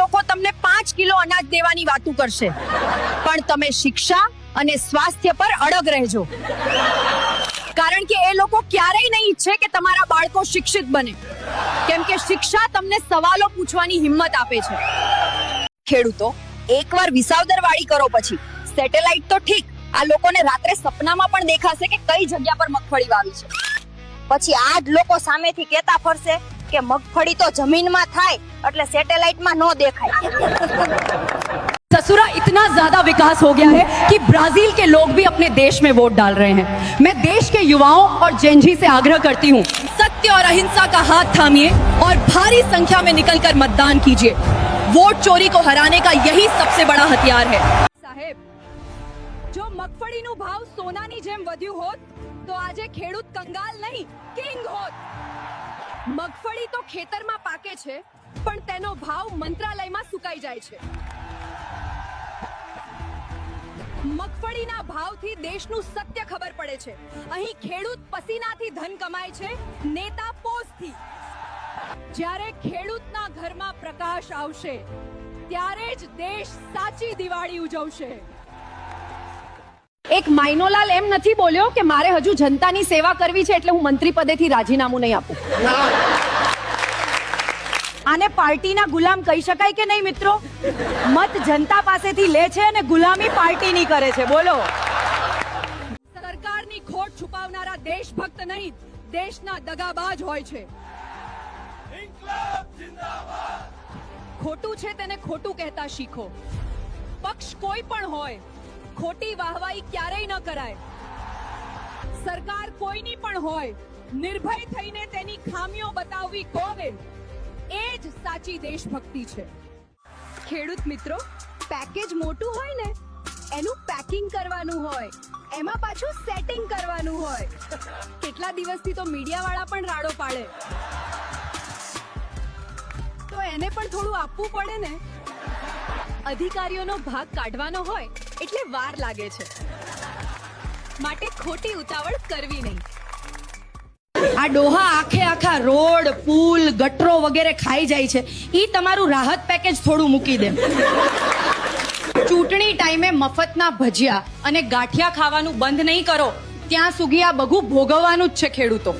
લોકો તમને પાંચ કિલો અનાજ દેવાની વાતું કરશે. પણ તમે શિક્ષા અને સ્વાસ્થ્ય પર અડગ રહેજો. કારણ કે એ લોકો ક્યારેય નહીં ઈચ્છે કે તમારા બાળકો શિક્ષિત બને. કેમ કે શિક્ષા તમને સવાલો પૂછવાની હિંમત આપે છે. ખેડૂતો, એકવાર વિસાવદર વાળી કરો પછી. સેટેલાઇટ તો ઠીક, આ લોકોને રાત્રે સપનામાં પણ દેખાશે કે કઈ જગ્યા પર મગફળી વાવી છે. પછી આ જ લોકો સામેથી કહેતા ફરશે કે મગફળી તો જમીનમાં થાય એટલે સેટેલાઇટમાં ન દેખાય ससुरा इतना ज्यादा विकास हो गया है कि ब्राजील के लोग भी अपने देश में वोट डाल रहे हैं मैं देश के युवाओं और जेनजी से आग्रह करती हूँ सत्य और अहिंसा का हाथ थामिए और भारी संख्या में निकलकर मतदान कीजिए वोट चोरी को हराने का यही सबसे बड़ा हथियार है સાહેબ જો મગફળીનો ભાવ સોનાની જેમ વધ્યું હોત તો આજે ખેડૂત કંગાલ નહીં કિંગ હોત મગફળી તો ખેતરમાં પાકે છે, પણ તેનો ભાવ મંત્રાલયમાં સુકાઈ જાય છે. મગફળીના ભાવથી દેશનું સત્ય ખબર પડે છે. અહીં ખેડૂત પસીનાથી ધન કમાય છે, નેતા પોસ્ટથી જ્યારે ખેડૂતના ઘરમાં પ્રકાશ આવશે, ત્યારે જ દેશ સાચી દિવાળી ઉજવશે. એક માઇનોલાલ એમ નથી બોલ્યો કે મારે હજુ જનતાની સેવા કરવી છે એટલે હું મંત્રી પદેથી રાજીનામું નહીં આપું. આને પાર્ટીના ગુલામ કહી શકાય કે નહીં મિત્રો? મત જનતા પાસેથી લે છે અને ગુલામી પાર્ટીની કરે છે. બોલો. સરકારની ખોટ છુપાવનારા દેશભક્ત નહીં દેશના દગાબાજ હોય છે. ખોટું છે તેને ખોટું કહેતા શીખો. પક્ષ કોઈ પણ હોય ખોટી વાહવાઈ ક્યારેય ન કરાય. સરકાર કોઈની પણ હોય, નિર્ભય થઈને તેની ખામીઓ બતાવવી કોવે, એ જ સાચી દેશભક્તિ છે. ખેડૂત મિત્રો પેકેજ મોટું હોય ને, એનું પેકિંગ કરવાનું હોય, એમાં પાછું સેટિંગ કરવાનું હોય. કેટલા દિવસથી તો મીડિયાવાળા પણ રાડો પાડે. તો એને પણ થોડું આપવું પડે ને. અધિકારીઓનો ભાગ કાઢવાનો હોય એટલે વાર લાગે છે. માટે ખોટી ઉતાવળ કરવી નહીં. આ ડોહા આખે આખા રોડ પુલ ગટરો વગેરે ખાઈ જાય છે. એ તમારું રાહત પેકેજ થોડું મૂકી દે. ચૂંટણી ટાઈમે મફતના ભજીયા અને ગાંઠિયા ખાવાનું બંધ નહીં કરો. ત્યાં સુધી આ બગુ ભોગવવાનું જ છે ખેડૂતો.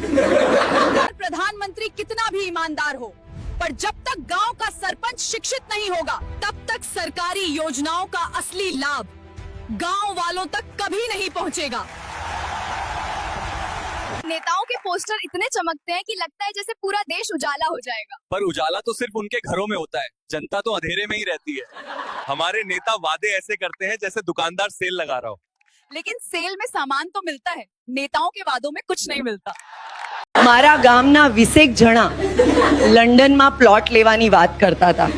પ્રધાનમંત્રી કિતના ભી ઈમાનદાર હો? पर जब तक गाँव का सरपंच शिक्षित नहीं होगा तब तक सरकारी योजनाओं का असली लाभ गाँव वालों तक कभी नहीं पहुंचेगा। नेताओं के पोस्टर इतने चमकते हैं कि लगता है जैसे पूरा देश उजाला हो जाएगा। पर उजाला तो सिर्फ़ उनके घरों में होता है जनता तो अंधेरे में ही रहती है। हमारे नेता वादे ऐसे करते हैं जैसे दुकानदार सेल लगा रहा हो। लेकिन सेल में सामान तो मिलता है नेताओं के वादों में कुछ नहीं मिलता। મારા ગામના વીસેક જણા લંડનમાં પ્લોટ લેવાની વાત કરતા હતા.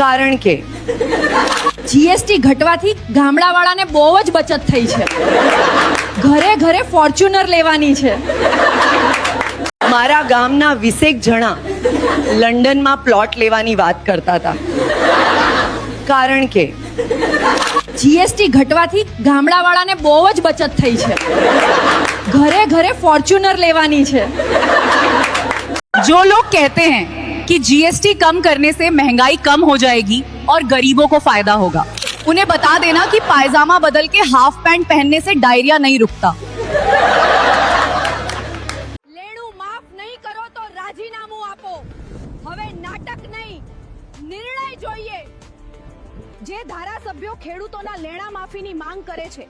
કારણ કે જીએસટી ઘટવાથી ગામડાવાળાને બહુ જ બચત થઈ છે. ઘરે ઘરે ફોર્ચ્યુનર લેવાની છે. મારા ગામના વીસેક જણા લંડનમાં પ્લોટ લેવાની વાત કરતા હતા. કારણ કે જીએસટી ઘટવાથી ગામડાવાળાને બહુ જ બચત થઈ છે ઘરે ઘરે ફોર્ચ્યુનર લેવાની છે जो लोग कहते हैं कि जीएसटी कम करने से महंगाई कम हो जाएगी और गरीबों को फायदा होगा उन्हें बता देना कि पायजामा बदल के हाफ पैंट पहनने से डायरिया नहीं रुकता લેણું માફ નહીં કરો તો રાજીનામું આપો હવે નાટક નહીં નિર્ણય જોઈએ જે ધારાસભ્યો ખેડૂતોના લેણા માફીની માંગ કરે છે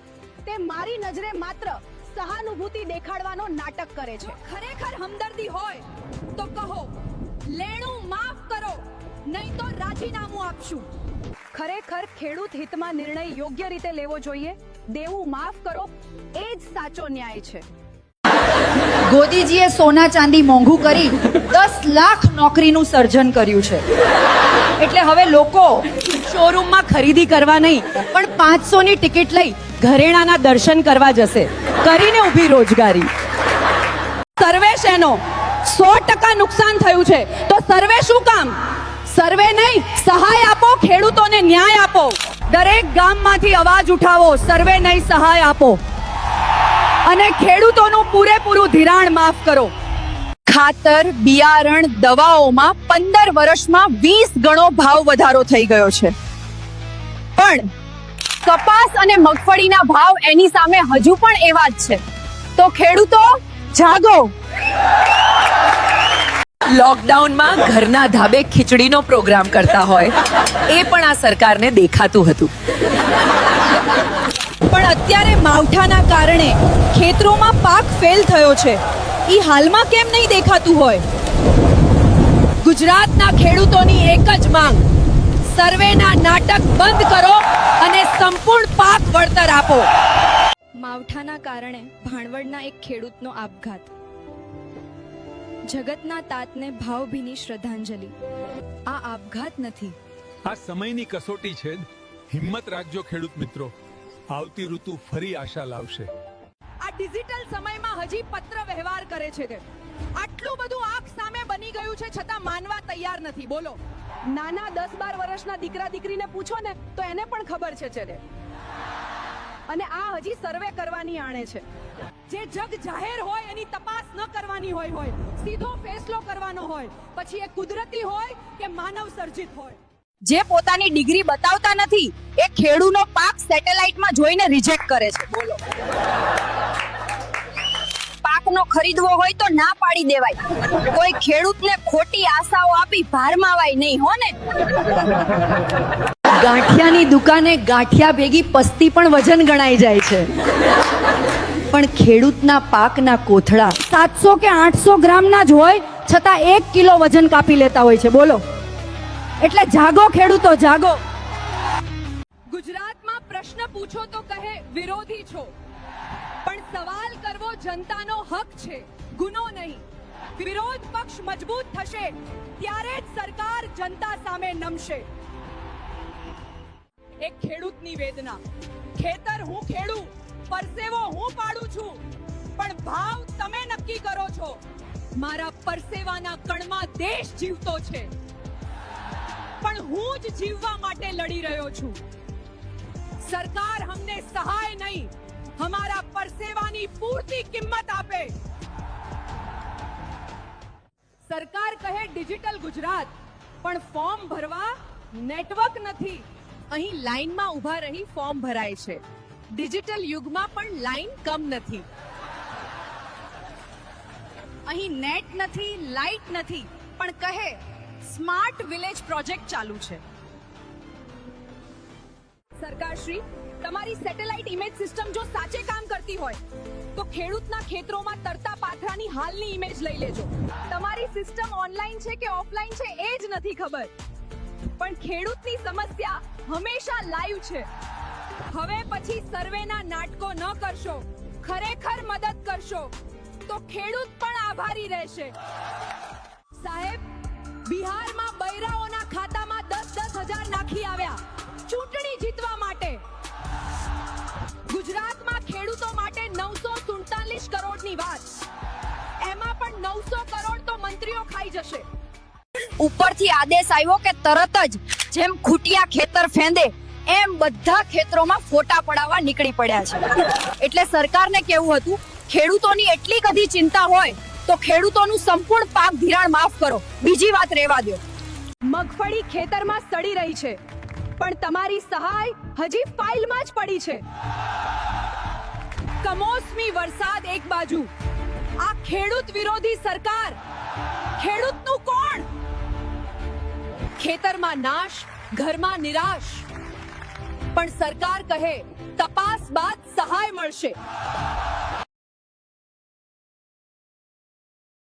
તે મારી નજરે માત્ર સહાનુભૂતિ દેખાડવાનો નાટક કરે છે. ખરેખર હમદર્દી હોય તો કહો લેણું માફ કરો નહીં તો રાજીનામું આપશું. ખરેખર ખેડૂત હિતમાં નિર્ણય યોગ્ય રીતે લેવો જોઈએ? દેવું માફ કરો એ જ સાચો ન્યાય છે. ગોદીજીએ સોના ચાંદી મોંઘું કરી દસ લાખ નોકરીનું સર્જન કર્યું છે. એટલે હવે લોકો શોરૂમમાં ખરીદી કરવા નહીં, પણ પાંચસોની ટિકિટ લઈ ઘરેણાના દર્શન કરવા જશે. કરીને ઊભી રોજગારી. સર્વે શેનો? સો ટકા નુકસાન થયું છે. તો સર્વે શું કામ? સર્વે નહીં, સહાય આપો, ખેડૂતોને ન્યાય આપો. દરેક ગામમાંથી અવાજ ઉઠાવો, સર્વે નહીં, સહાય આપો. અને ખેડૂતોનું પૂરેપૂરું ધિરાણ માફ કરો. ખાતર બિયારણ દવાઓમાં પંદર વર્ષમાં વીસ ગણો ભાવ વધારો થઈ ગયો છે. પણ કપાસ અને મગફળીના ભાવ એની સામે હજુ પણ એવા જ છે. તો ખેડૂતો જાગો. લોકડાઉનમાં ઘરના ધાબે ખીચડીનો પ્રોગ્રામ કરતા હોય એ પણ આ સરકારને દેખાતું હતું. પણ અત્યારે માવઠાના કારણે ખેતરોમાં પાક ફેલ થયો છે. ઈ હાલમાં કેમ નહીં દેખાતું હોય? ગુજરાતના ખેડૂતોની એક જ માંગ. સર્વેના નાટક બંધ કરો અને સંપૂર્ણ પાક વળતર આપો. માવઠાના કારણે ભાણવડના એક ખેડૂતનો આપઘાત. જગતના તાતને ભાવભીની શ્રદ્ધાંજલિ. આ આપઘાત નથી. આ સમયની કસોટી છે હિંમત રાખજો ખેડૂત મિત્રો. આવતી ઋતુ ફરી આશા લાવશે. આ ડિજિટલ સમયમાં હજી પત્ર વ્યવહાર કરે છે તે. આટલું બધું આંખ સામે બની ગયું છે છતાં માનવા તૈયાર નથી. બોલો. નાના દસ બાર વર્ષના દીકરા દીકરીને પૂછો ને, તો એને પણ ખબર છે ચેરે અને આ હજી સર્વે કરવાની આણે છે. જે જગ જાહેર હોય એની તપાસ ન કરવાની હોય હોય. સીધો ફેસલો કરવાનો હોય. પછી એ કુદરતી હોય કે માનવ સર્જિત હોય. જે પોતાની ડિગ્રી બતાવતા નથી, એ ખેડૂનો પાક સેટેલાઇટમાં જોઈને રિજેક્ટ કરે છે. બોલો. પાકનો ખરીદવો હોય તો ના પાડી દેવાય. કોઈ ખેડૂતને ખોટી આશાઓ આપી ભારમાવાય નહીં, હો ને? ગાંઠિયાની દુકાને ગાંઠિયા ભેગી પસ્તી પણ વજન ગણાઈ જાય છે. પણ ખેડૂતના પાકના કોથળા સાતસો કે આઠસો ગ્રામના જ હોય, છતાં એક કિલો વજન કાપી લેતા હોય છે. બોલો. એટલે જાગો ખેડૂતો, જાગો. ગુજરાતમાં પ્રશ્ન પૂછો તો કહે, વિરોધી છો. સવાલ કરવો જનતાનો હક છે, ગુનો નહીં. વિરોધ પક્ષ મજબૂત થશે, ત્યારે જ સરકાર જનતા સામે નમશે. એક ખેડૂતની વેદના. ખેતર હું ખેડું, પરસેવો હું પાડું છું, પણ ભાવ તમે નક્કી કરો છો. મારા પરસેવાના કણમાં દેશ જીવતો છે. પણ હું જ જીવવા માટે લડી રહ્યો છું. સરકાર હમને સહાય નહીં. હમારા પરસેવાની પૂરતી કિંમત આપે સરકાર કહે ડિજિટલ ગુજરાત પણ ફોર્મ ભરવા નેટવર્ક નથી અહીં લાઈનમાં ઊભા રહી ફોર્મ ભરાય છે ડિજિટલ યુગમાં પણ લાઈન કમ નથી અહીં નેટ નથી લાઇટ નથી પણ કહે સ્માર્ટ વિલેજ પ્રોજેક્ટ ચાલુ છે સરકારશ્રી તમારી સેટેલાઇટ ઇમેજ સિસ્ટમ જો સાચે કામ કરતી હોય, તો ખેડૂતના ખેતરોમાં તરતા પાથરાની હાલની ઇમેજ લઈ લેજો. તમારી સિસ્ટમ ઓનલાઈન છે કે ઓફલાઈન છે એ જ નથી ખબર. પણ ખેડૂતની સમસ્યા હંમેશા લાઈવ છે. હવે પછી સર્વેના નાટકો ન કરશો, ખરેખર મદદ કરશો, તો ખેડૂત પણ આભારી રહેશે. સાહેબ, બિહારમાં બૈરાઓના ખાતામાં દસ દસ હજાર નાખી આવ્યા. ચૂંટણી જીતવા માટે. આદેશ આવ્યો કે તરત જ જેમ ખૂટિયા ખેતર ફેંદે, એમ બધા ખેતરોમાં ફોટા પડાવવા નીકળી પડ્યા છે. એટલે સરકારને કેવું હતું, ખેડૂતોની એટલી કદી ચિંતા હોય તો ખેડૂતોનું સંપૂર્ણ પાક ધિરાણ માફ કરો. બીજી વાત રહેવા દો. મગફળી ખેતરમાં સડી રહી છે, પણ તમારી સહાય હજી ફાઇલમાં જ પડી છે. કમોસમી વરસાદ એક બાજુ. આ ખેડૂત વિરોધી સરકાર ખેડૂતનું કોણ ખેતરમાં નાશ ઘરમાં નિરાશ. પણ સરકાર કહે તપાસ બાદ સહાય મળશે.